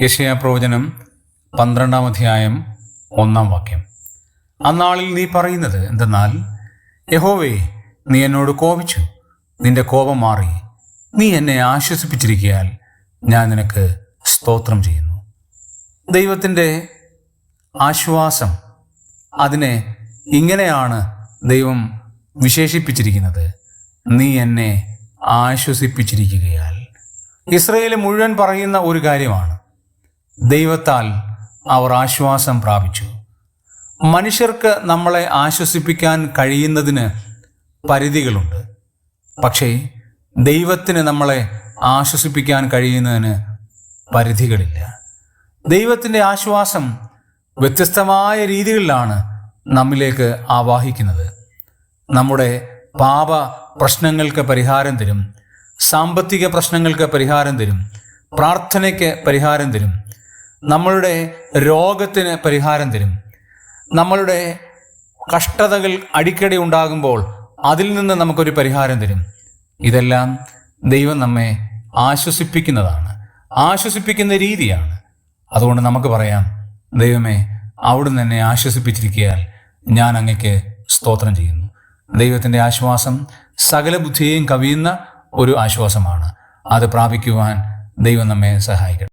യശയാ പ്രവചനം പന്ത്രണ്ടാം അധ്യായം ഒന്നാം വാക്യം. അന്നാളിൽ നീ പറയുന്നത് എന്തെന്നാൽ യഹോവേ നീ എന്നോട് കോപിച്ചു. നിന്റെ കോപം മാറി. നീ എന്നെ ആശ്വസിപ്പിച്ചിരിക്കയാൽ ഞാൻ നിനക്ക് സ്തോത്രം ചെയ്യുന്നു. ദൈവത്തിന്റെ ആശ്വാസം അതിനെ ഇങ്ങനെയാണ് ദൈവം വിശേഷിപ്പിച്ചിരിക്കുന്നത്. നീ എന്നെ ആശ്വസിപ്പിച്ചിരിക്കുകയാൽ. ഇസ്രയേൽ മുഴുവൻ പറയുന്ന ഒരു കാര്യമാണ് ദൈവത്താൽ അവർ ആശ്വാസം പ്രാപിച്ചു. മനുഷ്യർക്ക് നമ്മളെ ആശ്വസിപ്പിക്കാൻ കഴിയുന്നതിന് പരിധികളുണ്ട്. പക്ഷേ ദൈവത്തിന് നമ്മളെ ആശ്വസിപ്പിക്കാൻ കഴിയുന്നതിന് പരിധികളില്ല. ദൈവത്തിന്റെ ആശ്വാസം വ്യത്യസ്തമായ രീതികളിലാണ് നമ്മിലേക്ക് ആവാഹിക്കുന്നത്. നമ്മുടെ പാപ പ്രശ്നങ്ങൾക്ക് പരിഹാരം തരും സാമ്പത്തിക പ്രശ്നങ്ങൾക്ക് പരിഹാരം തരും പ്രാർത്ഥനയ്ക്ക് പരിഹാരം തരും നമ്മളുടെ രോഗത്തിന് പരിഹാരം തരും. നമ്മളുടെ കഷ്ടതകൾ അടിക്കടി ഉണ്ടാകുമ്പോൾ അതിൽ നിന്ന് നമുക്കൊരു പരിഹാരം തരും. ഇതെല്ലാം ദൈവം നമ്മെ ആശ്വസിപ്പിക്കുന്നതാണ്. ആശ്വസിപ്പിക്കുന്ന രീതിയാണ്. അതുകൊണ്ട് നമുക്ക് പറയാം ദൈവമേ അവിടുന്ന് എന്നെ ആശ്വസിപ്പിച്ചിരിക്കയാൽ ഞാൻ അങ്ങക്ക് സ്തോത്രം ചെയ്യുന്നു. ദൈവത്തിന്റെ ആശ്വാസം സകല ബുദ്ധിയെയും കവിയുന്ന ഒരു ആശ്വാസമാണ്. അത് പ്രാപിക്കുവാൻ ദൈവം നമ്മെ സഹായിക്കട്ടെ.